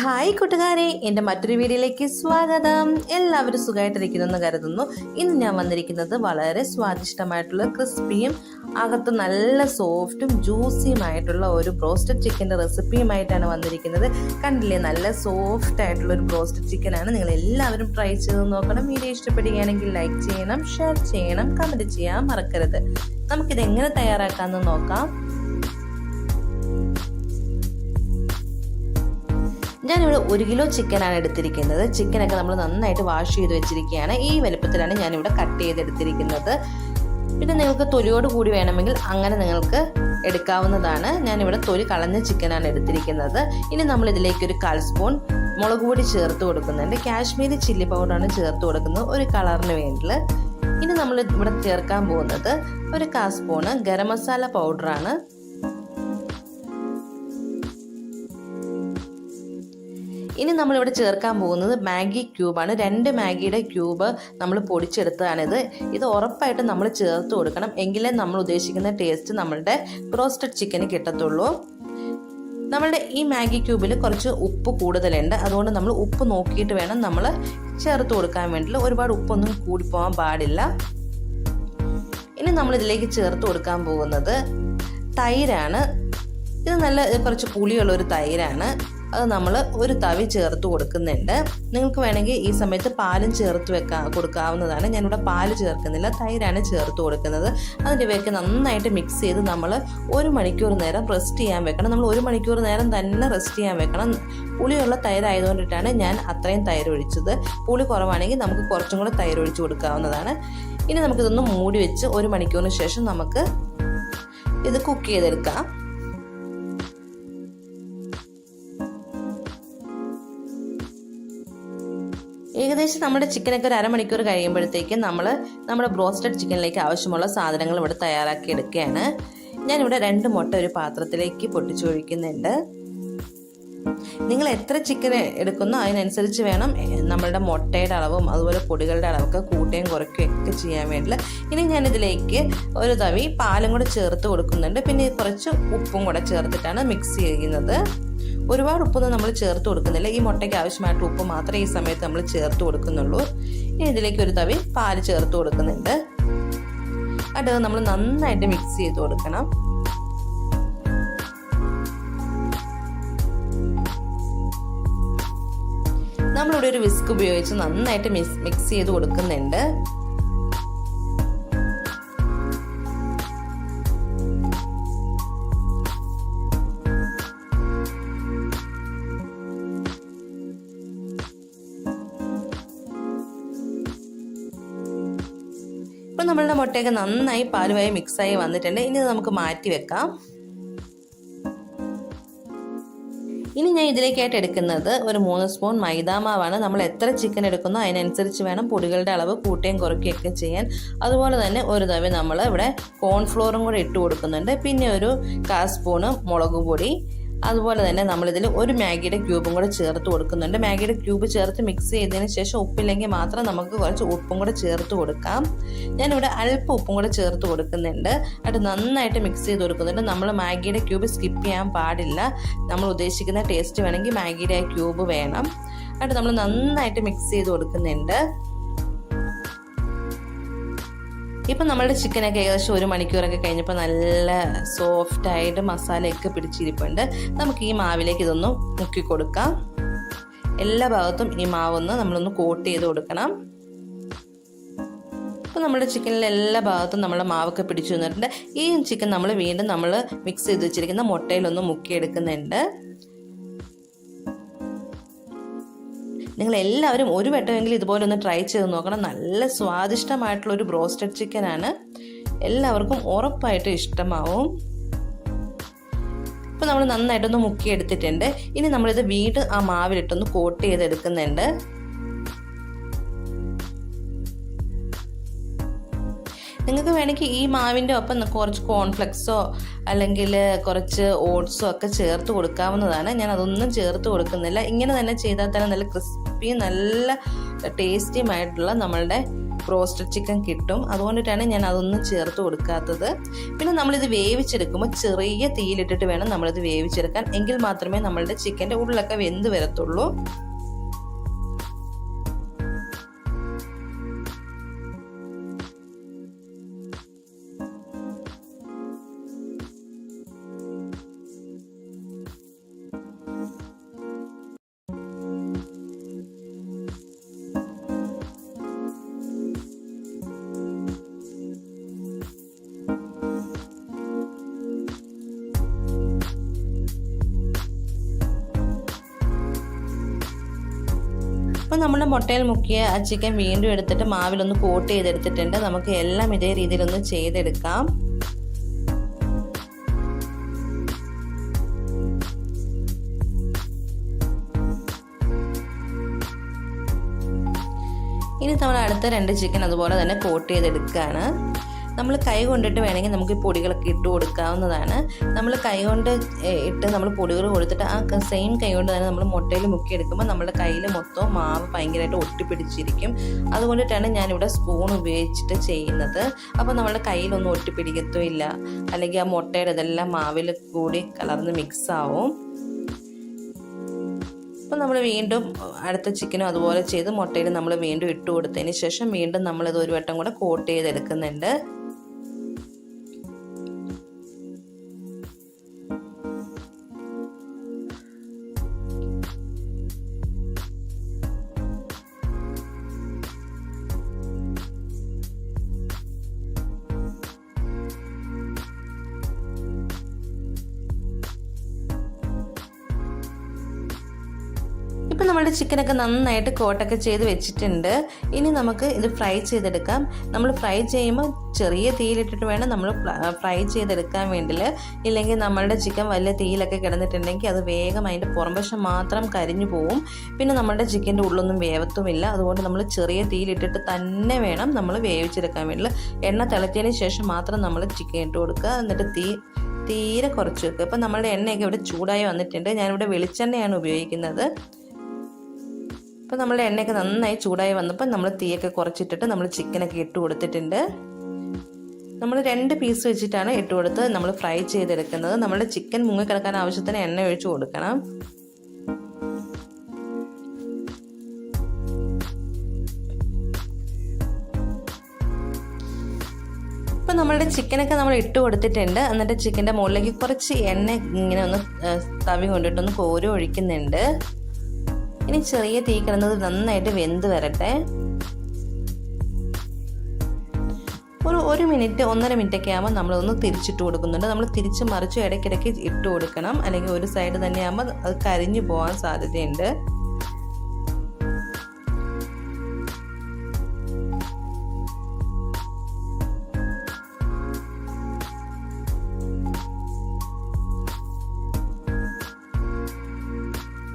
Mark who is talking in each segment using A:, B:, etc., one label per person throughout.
A: Hi കൂട്ടുകാരെ എന്റെ മറ്റൊരു വീഡിയോയിലേക്ക് സ്വാഗതം. എല്ലാവരും സുഖമായിട്ടിരിക്കുന്നെന്ന് കരുതുന്നു. ഇന്ന് ഞാൻ വന്നിരിക്കുന്നത് വളരെ സ്വാദിഷ്ടമായിട്ടുള്ള ക്രിസ്പിയും അകത്ത് നല്ല സോഫ്റ്റും ജ്യൂസിയുമായിട്ടുള്ള ഒരു ബ്രോസ്റ്റഡ് ചിക്കന്റെ റെസിപ്പിയുമായിട്ടാണ് വന്നിരിക്കുന്നത്. കണ്ടില്ലേ നല്ല സോഫ്റ്റ് ആയിട്ടുള്ള ഒരു ബ്രോസ്റ്റഡ് ചിക്കനാണ്. നിങ്ങൾ എല്ലാവരും ട്രൈ ചെയ്ത് നോക്കണം. വീഡിയോ ഇഷ്ടപ്പെടുകയാണെങ്കിൽ ലൈക്ക് ചെയ്യണം ഷെയർ ചെയ്യണം കമന്റ് ചെയ്യാൻ മറക്കരുത്. നമുക്കിത് എങ്ങനെ തയ്യാറാക്കാമെന്ന് നോക്കാം. ഞാനിവിടെ ഒരു കിലോ ചിക്കനാണ് എടുത്തിരിക്കുന്നത്. ചിക്കനൊക്കെ നമ്മൾ നന്നായിട്ട് വാഷ് ചെയ്ത് വെച്ചിരിക്കുകയാണ്. ഈ വലുപ്പത്തിലാണ് ഞാനിവിടെ കട്ട് ചെയ്തെടുത്തിരിക്കുന്നത്. പിന്നെ നിങ്ങൾക്ക് തൊലിയോട് കൂടി വേണമെങ്കിൽ അങ്ങനെ നിങ്ങൾക്ക് എടുക്കാവുന്നതാണ്. ഞാനിവിടെ തൊലി കളഞ്ഞ ചിക്കനാണ് എടുത്തിരിക്കുന്നത്. ഇനി നമ്മൾ ഇതിലേക്ക് ഒരു കാൽ സ്പൂൺ മുളക് പൊടി ചേർത്ത് കൊടുക്കുന്നുണ്ട്. കാശ്മീരി ചില്ലി പൗഡറാണ് ചേർത്ത് കൊടുക്കുന്നത്. ഒരു കളറിന് വേണ്ടി ഇനി നമ്മൾ ഇവിടെ ചേർക്കാൻ പോകുന്നത് ഒരു കാ സ്പൂണ് ഗരം മസാല പൗഡറാണ് ഇനി നമ്മളിവിടെ ചേർക്കാൻ പോകുന്നത് മാഗി ക്യൂബാണ്. രണ്ട് മാഗിയുടെ ക്യൂബ് നമ്മൾ പൊടിച്ചെടുത്തതാണിത്. ഇത് ഉറപ്പായിട്ടും നമ്മൾ ചേർത്ത് കൊടുക്കണം. എങ്കിലേ നമ്മൾ ഉദ്ദേശിക്കുന്ന ടേസ്റ്റ് നമ്മളുടെ ബ്രോസ്റ്റഡ് ചിക്കന് കിട്ടത്തുള്ളൂ. നമ്മളുടെ ഈ മാഗി ക്യൂബിൽ കുറച്ച് ഉപ്പ് കൂടുതലുണ്ട്. അതുകൊണ്ട് നമ്മൾ ഉപ്പ് നോക്കിയിട്ട് വേണം നമ്മൾ ചേർത്ത് കൊടുക്കാൻ വേണ്ടിയിട്ട് ഒരുപാട് ഉപ്പൊന്നും കൂടിപ്പോകാൻ പാടില്ല. ഇനി നമ്മൾ ഇതിലേക്ക് ചേർത്ത് കൊടുക്കാൻ പോകുന്നത് തൈരാണ്. ഇത് നല്ല കുറച്ച് പുളിയുള്ള ഒരു തൈരാണ്. അത് നമ്മൾ ഒരു തവി ചേർത്ത് കൊടുക്കുന്നുണ്ട്. നിങ്ങൾക്ക് വേണമെങ്കിൽ ഈ സമയത്ത് പാലും ചേർത്ത് വെക്കാൻ കൊടുക്കാവുന്നതാണ്. ഞാനിവിടെ പാൽ ചേർക്കുന്നില്ല തൈരാണ് ചേർത്ത് കൊടുക്കുന്നത്. അതിന്റെ ഇവയൊക്കെ നന്നായിട്ട് മിക്സ് ചെയ്ത് നമ്മൾ ഒരു മണിക്കൂർ നേരം റെസ്റ്റ് ചെയ്യാൻ വെക്കണം. നമ്മൾ ഒരു മണിക്കൂർ നേരം തന്നെ റെസ്റ്റ് ചെയ്യാൻ വെക്കണം. പുളിയുള്ള തൈരായതുകൊണ്ടിട്ടാണ് ഞാൻ അത്രയും തൈര് ഒഴിച്ചത് പുളി കുറവാണെങ്കിൽ നമുക്ക് കുറച്ചും കൂടെ തൈര് ഒഴിച്ച് കൊടുക്കാവുന്നതാണ്. ഇനി നമുക്കിതൊന്ന് മൂടി വെച്ച് ഒരു മണിക്കൂറിന് ശേഷം നമുക്ക് ഇത് കുക്ക് ചെയ്തെടുക്കാം. ഏകദേശം നമ്മുടെ ചിക്കനൊക്കെ ഒരു അരമണിക്കൂർ കഴിയുമ്പോഴത്തേക്കും നമ്മൾ നമ്മുടെ ബ്രോസ്റ്റഡ് ചിക്കനിലേക്ക് ആവശ്യമുള്ള സാധനങ്ങൾ ഇവിടെ തയ്യാറാക്കി എടുക്കുകയാണ്. ഞാനിവിടെ രണ്ട് മുട്ട ഒരു പാത്രത്തിലേക്ക് പൊട്ടിച്ചൊഴിക്കുന്നുണ്ട്. നിങ്ങൾ എത്ര ചിക്കൻ എടുക്കുന്നോ അതിനനുസരിച്ച് വേണം നമ്മളുടെ മുട്ടയുടെ അളവും അതുപോലെ പൊടികളുടെ അളവൊക്കെ കൂട്ടുകയും കുറയ്ക്കുകയും ഒക്കെ ചെയ്യാൻ വേണ്ടിയിട്ട് ഇനി ഞാനിതിലേക്ക് ഒരു തവി പാലും കൂടെ ചേർത്ത് കൊടുക്കുന്നുണ്ട്. പിന്നെ കുറച്ച് ഉപ്പും കൂടെ ചേർത്തിട്ടാണ് മിക്സ് ചെയ്യുന്നത്. ഒരുപാട് ഉപ്പൊന്നും നമ്മൾ ചേർത്ത് കൊടുക്കുന്നില്ല. ഈ മുട്ടയ്ക്ക് ആവശ്യമായിട്ട് ഉപ്പ് മാത്രമേ ഈ സമയത്ത് നമ്മൾ ചേർത്ത് കൊടുക്കുന്നുള്ളൂ. ഇനി ഇതിലേക്ക് ഒരു തവി പാൽ ചേർത്ത് കൊടുക്കുന്നുണ്ട്. അത് നമ്മൾ നന്നായിട്ട് മിക്സ് ചെയ്ത് കൊടുക്കണം. നമ്മളിവിടെ ഒരു വിസ്ക് ഉപയോഗിച്ച് നന്നായിട്ട് മിക്സ് മിക്സ് ചെയ്ത് കൊടുക്കുന്നുണ്ട്. ഇപ്പം നമ്മളുടെ മുട്ടയൊക്കെ നന്നായി പാലുമായി മിക്സായി വന്നിട്ടുണ്ട്. ഇനി നമുക്ക് മാറ്റി വെക്കാം. ഇനി ഞാൻ ഇതിലേക്കായിട്ട് എടുക്കുന്നത് ഒരു മൂന്ന് സ്പൂൺ മൈദാമാവാണ്. നമ്മൾ എത്ര ചിക്കൻ എടുക്കുന്നോ അതിനനുസരിച്ച് വേണം പൊടികളുടെ അളവ് കൂട്ടുകയും കുറയ്ക്കുകയൊക്കെ ചെയ്യാൻ. അതുപോലെ തന്നെ ഒരു തവി നമ്മൾ ഇവിടെ കോൺഫ്ലോറും കൂടെ ഇട്ട് കൊടുക്കുന്നുണ്ട്. പിന്നെ ഒരു കാ സ്പൂണ് മുളക് പൊടി. അതുപോലെ തന്നെ നമ്മളിതിൽ ഒരു മാഗിയുടെ ക്യൂബും കൂടെ ചേർത്ത് കൊടുക്കുന്നുണ്ട്. മാഗിയുടെ ക്യൂബ് ചേർത്ത് മിക്സ് ചെയ്തതിന് ശേഷം ഉപ്പില്ലെങ്കിൽ മാത്രം നമുക്ക് കുറച്ച് ഉപ്പും കൂടെ ചേർത്ത് കൊടുക്കാം. ഞാനിവിടെ അല്പം ഉപ്പും കൂടെ ചേർത്ത് കൊടുക്കുന്നുണ്ട്. അത് നന്നായിട്ട് മിക്സ് ചെയ്ത് കൊടുക്കുന്നുണ്ട്. നമ്മൾ മാഗിയുടെ ക്യൂബ് സ്കിപ്പ് ചെയ്യാൻ പാടില്ല. നമ്മൾ ഉദ്ദേശിക്കുന്ന ടേസ്റ്റ് വേണമെങ്കിൽ മാഗിയുടെ ക്യൂബ് വേണം. അത് നമ്മൾ നന്നായിട്ട് മിക്സ് ചെയ്ത് കൊടുക്കുന്നുണ്ട്. ഇപ്പം നമ്മളുടെ ചിക്കനൊക്കെ ഏകദേശം ഒരു മണിക്കൂറൊക്കെ കഴിഞ്ഞപ്പോൾ നല്ല സോഫ്റ്റായിട്ട് മസാലയൊക്കെ പിടിച്ചിരിപ്പുണ്ട്. നമുക്ക് ഈ മാവിലേക്ക് ഇതൊന്ന് മുക്കി കൊടുക്കാം. എല്ലാ ഭാഗത്തും ഈ മാവൊന്ന് നമ്മളൊന്ന് കോട്ട് ചെയ്ത് കൊടുക്കണം. അപ്പോൾ നമ്മുടെ ചിക്കനിലെ എല്ലാ ഭാഗത്തും നമ്മുടെ മാവൊക്കെ പിടിച്ചു തന്നിട്ടുണ്ട് ഈ ചിക്കൻ നമ്മൾ വീണ്ടും നമ്മൾ മിക്സ് ചെയ്ത് വെച്ചിരിക്കുന്ന മുട്ടയിലൊന്ന് മുക്കിയെടുക്കുന്നുണ്ട്. നിങ്ങൾ എല്ലാവരും ഒരു വട്ടമെങ്കിലും ഇതുപോലെ ഒന്ന് ട്രൈ ചെയ്ത് നോക്കണം. നല്ല സ്വാദിഷ്ടമായിട്ടുള്ള ഒരു ബ്രോസ്റ്റഡ് ചിക്കനാണ്. എല്ലാവർക്കും ഉറപ്പായിട്ടും ഇഷ്ടമാവും. ഇപ്പോൾ നമ്മൾ നന്നായിട്ടൊന്ന് മുക്കിയെടുത്തിട്ടുണ്ട്. ഇനി നമ്മളിത് വീണ്ടും ആ മാവിലിട്ടൊന്ന് കോട്ട് ചെയ്തെടുക്കുന്നുണ്ട്. നിങ്ങൾക്ക് വേണമെങ്കിൽ ഈ മാവിന്റെ ഒപ്പം കുറച്ച് കോൺഫ്ലെക്സോ അല്ലെങ്കിൽ കുറച്ച് ഓട്സോ ഒക്കെ ചേർത്ത് കൊടുക്കാവുന്നതാണ്. ഞാൻ അതൊന്നും ചേർത്ത് കൊടുക്കുന്നില്ല. ഇങ്ങനെ തന്നെ ചെയ്താൽ തന്നെ നല്ല ക്രിസ്പി നല്ല ടേസ്റ്റിയുമായിട്ടുള്ള നമ്മളുടെ റോസ്റ്റഡ് ചിക്കൻ കിട്ടും. അതുകൊണ്ടിട്ടാണ് ഞാൻ അതൊന്നും ചേർത്ത് കൊടുക്കാത്തത്. പിന്നെ നമ്മളിത് വേവിച്ചെടുക്കുമ്പോൾ ചെറിയ തീയിലിട്ടിട്ട് വേണം നമ്മളിത് വേവിച്ചെടുക്കാൻ. എങ്കിൽ മാത്രമേ നമ്മളുടെ ചിക്കന്റെ ഉള്ളിലൊക്കെ വെന്ത് വരത്തുള്ളൂ. നമ്മൾ മുട്ടയിൽ മുക്കിയ ആ ചിക്കൻ വീണ്ടും എടുത്തിട്ട് മാവിലൊന്ന് കോട്ട് ചെയ്തെടുത്തിട്ടുണ്ട്. നമുക്ക് എല്ലാം ഇതേ രീതിയിലൊന്ന് ചെയ്തെടുക്കാം. ഇനി നമ്മൾ അടുത്ത രണ്ട് ചിക്കൻ അതുപോലെ തന്നെ കോട്ട് ചെയ്തെടുക്കുകയാണ് നമ്മൾ കൈ കൊണ്ടിട്ട് വേണമെങ്കിൽ നമുക്ക് ഈ പൊടികളൊക്കെ ഇട്ട് കൊടുക്കാവുന്നതാണ്. നമ്മൾ കൈ കൊണ്ട് ഇട്ട് നമ്മൾ പൊടികൾ കൊടുത്തിട്ട് ആ സെയിം കൈ കൊണ്ട് തന്നെ നമ്മൾ മുട്ടയിൽ മുക്കിയെടുക്കുമ്പോൾ നമ്മുടെ കയ്യിൽ മൊത്തം മാവ് ഭയങ്കരമായിട്ട് ഒട്ടിപ്പിടിച്ചിരിക്കും. അതുകൊണ്ടിട്ടാണ് ഞാനിവിടെ സ്പൂൺ ഉപയോഗിച്ചിട്ട് ചെയ്യുന്നത്. അപ്പോൾ നമ്മുടെ കയ്യിലൊന്നും ഒട്ടിപ്പിടിക്കത്തുമില്ല. അല്ലെങ്കിൽ ആ മുട്ടയുടെ ഇതെല്ലാം മാവിൽ കൂടി കലർന്ന് മിക്സ് ആവും. അപ്പോൾ നമ്മൾ വീണ്ടും അടുത്ത ചിക്കനും അതുപോലെ ചെയ്ത് മുട്ടയിൽ നമ്മൾ വീണ്ടും ഇട്ട് കൊടുത്തതിന് ശേഷം വീണ്ടും നമ്മളിത് ഒരു വട്ടം കൂടെ കോട്ട് ചെയ്തെടുക്കുന്നുണ്ട്. നമ്മുടെ ചിക്കനൊക്കെ നന്നായിട്ട് കോട്ടൊക്കെ ചെയ്ത് വെച്ചിട്ടുണ്ട്. ഇനി നമുക്ക് ഇത് ഫ്രൈ ചെയ്തെടുക്കാം. നമ്മൾ ഫ്രൈ ചെയ്യുമ്പോൾ ചെറിയ തീയിലിട്ടിട്ട് വേണം നമ്മൾ ഫ്രൈ ചെയ്തെടുക്കാൻ വേണ്ടി ഇല്ലെങ്കിൽ നമ്മളുടെ ചിക്കൻ വലിയ തീയിലൊക്കെ കിടന്നിട്ടുണ്ടെങ്കിൽ അത് വേഗം അതിന്റെ പുറംവശം മാത്രം കരിഞ്ഞു പോവും. പിന്നെ നമ്മുടെ ചിക്കന്റെ ഉള്ളൊന്നും വേവത്തുമില്ല. അതുകൊണ്ട് നമ്മൾ ചെറിയ തീയിലിട്ടിട്ട് തന്നെ വേണം നമ്മൾ വേവിച്ചെടുക്കാൻ വേണ്ടി എണ്ണ തിളച്ചതിന് ശേഷം മാത്രം നമ്മൾ ചിക്കൻ ഇട്ട് കൊടുക്കുക. എന്നിട്ട് തീ തീരെ കുറച്ച് വെക്കുക. ഇപ്പം നമ്മളുടെ എണ്ണയൊക്കെ ഇവിടെ ചൂടായി വന്നിട്ടുണ്ട്. ഞാനിവിടെ വെളിച്ചെണ്ണയാണ് ഉപയോഗിക്കുന്നത്. അപ്പോൾ നമ്മുടെ എണ്ണയൊക്കെ നന്നായി ചൂടായി വന്നപ്പോൾ നമ്മൾ തീയൊക്കെ കുറച്ചിട്ടിട്ട് നമ്മൾ ചിക്കനൊക്കെ ഇട്ട് കൊടുത്തിട്ടുണ്ട്. നമ്മൾ രണ്ട് പീസ് വെച്ചിട്ടാണ് ഇട്ട് കൊടുത്ത് നമ്മൾ ഫ്രൈ ചെയ്തെടുക്കുന്നത്. നമ്മുടെ ചിക്കൻ മുങ്ങിക്കിടക്കാൻ ആവശ്യത്തിന് എണ്ണ ഒഴിച്ചു കൊടുക്കണം. ഇപ്പം നമ്മളുടെ ചിക്കനൊക്കെ നമ്മൾ ഇട്ട് കൊടുത്തിട്ടുണ്ട്. എന്നിട്ട് ചിക്കന്റെ മുകളിലേക്ക് കുറച്ച് എണ്ണ ഇങ്ങനെ ഒന്ന് തവി കൊണ്ടിട്ടൊന്ന് കോരി ഒഴിക്കുന്നുണ്ട്. ഇനി ചെറിയ തീ കിടന്നത് നന്നായിട്ട് വെന്ത് വരട്ടെ. ഒരു ഒരു മിനിറ്റ് ഒന്നര മിനിറ്റ് ഒക്കെ ആകുമ്പോൾ നമ്മളൊന്ന് തിരിച്ചിട്ട് കൊടുക്കുന്നുണ്ട്. നമ്മൾ തിരിച്ച് മറിച്ച് ഇടയ്ക്കിടയ്ക്ക് ഇട്ട് കൊടുക്കണം. അല്ലെങ്കിൽ ഒരു സൈഡ് തന്നെ ആകുമ്പോൾ അത് കരിഞ്ഞു പോകാൻ സാധ്യതയുണ്ട്.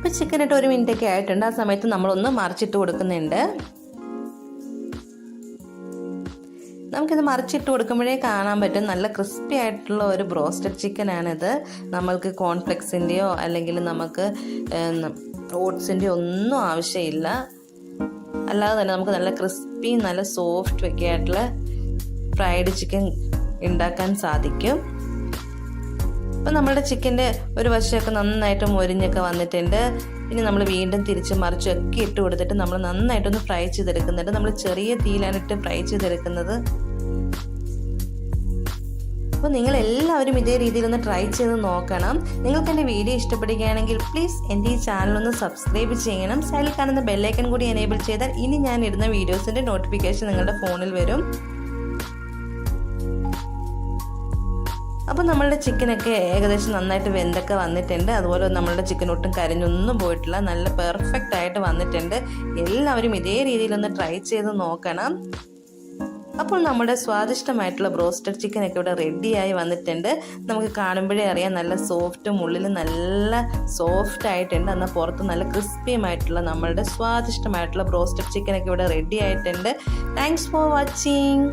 A: ഇപ്പോൾ ചിക്കൻ ഇട്ട് ഒരു മിനിറ്റൊക്കെ ആയിട്ടുണ്ട്. ആ സമയത്ത് നമ്മളൊന്ന് മറിച്ചിട്ട് കൊടുക്കുന്നുണ്ട്. നമുക്കിത് മറിച്ചിട്ട് കൊടുക്കുമ്പോഴേ കാണാൻ പറ്റും. നല്ല ക്രിസ്പി ആയിട്ടുള്ള ഒരു ബ്രോസ്റ്റഡ് ചിക്കനാണിത് നമ്മൾക്ക് കോൺഫ്ലെക്സിന്റെയോ അല്ലെങ്കിൽ നമുക്ക് ഓട്സിന്റെയോ ഒന്നും ആവശ്യമില്ല. അല്ലാതെ തന്നെ നമുക്ക് നല്ല ക്രിസ്പി നല്ല സോഫ്റ്റ് ഒക്കെ ആയിട്ടുള്ള ഫ്രൈഡ് ചിക്കൻ ഉണ്ടാക്കാൻ സാധിക്കും. അപ്പോൾ നമ്മുടെ ചിക്കന്റെ ഒരു വശമൊക്കെ നന്നായിട്ട് മൊരിഞ്ഞൊക്കെ വന്നിട്ടുണ്ട്. ഇനി നമ്മൾ വീണ്ടും തിരിച്ച് മറിച്ചൊക്കെ ഇട്ട് കൊടുത്തിട്ട് നമ്മൾ നന്നായിട്ടൊന്ന് ഫ്രൈ ചെയ്തെടുക്കുന്നുണ്ട്. നമ്മൾ ചെറിയ തീയിലാണ് ഇട്ട് ഫ്രൈ ചെയ്തെടുക്കുന്നത്. അപ്പോൾ നിങ്ങൾ എല്ലാവരും ഇതേ രീതിയിലൊന്ന് ട്രൈ ചെയ്ത് നോക്കണം. നിങ്ങൾക്ക് എന്റെ വീഡിയോ ഇഷ്ടപ്പെടുകയാണെങ്കിൽ പ്ലീസ് എന്റെ ഈ ചാനൽ ഒന്ന് സബ്സ്ക്രൈബ് ചെയ്യണം. സൈഡിൽ കാണുന്ന ബെല്ലൈക്കൺ കൂടി എനേബിൾ ചെയ്താൽ ഇനി ഞാൻ ഇടുന്ന വീഡിയോസിന്റെ നോട്ടിഫിക്കേഷൻ നിങ്ങളുടെ ഫോണിൽ വരും. അപ്പോൾ നമ്മളുടെ ചിക്കനൊക്കെ ഏകദേശം നന്നായിട്ട് വെന്തൊക്കെ വന്നിട്ടുണ്ട്. അതുപോലെ നമ്മളുടെ ചിക്കൻ ഒട്ടും കരിഞ്ഞൊന്നും പോയിട്ടില്ല. നല്ല പെർഫെക്റ്റ് ആയിട്ട് വന്നിട്ടുണ്ട്. എല്ലാവരും ഇതേ രീതിയിലൊന്ന് ട്രൈ ചെയ്ത് നോക്കണം. അപ്പോൾ നമ്മുടെ സ്വാദിഷ്ടമായിട്ടുള്ള ബ്രോസ്റ്റഡ് ചിക്കനൊക്കെ ഇവിടെ റെഡിയായി വന്നിട്ടുണ്ട്. നമുക്ക് കാണുമ്പോഴേ അറിയാം നല്ല സോഫ്റ്റും ഉള്ളിൽ നല്ല സോഫ്റ്റ് ആയിട്ടുണ്ട്. എന്നാൽ പുറത്ത് നല്ല ക്രിസ്പിയുമായിട്ടുള്ള നമ്മളുടെ സ്വാദിഷ്ടമായിട്ടുള്ള ബ്രോസ്റ്റഡ് ചിക്കനൊക്കെ ഇവിടെ റെഡി ആയിട്ടുണ്ട് താങ്ക്സ് ഫോർ വാച്ചിങ്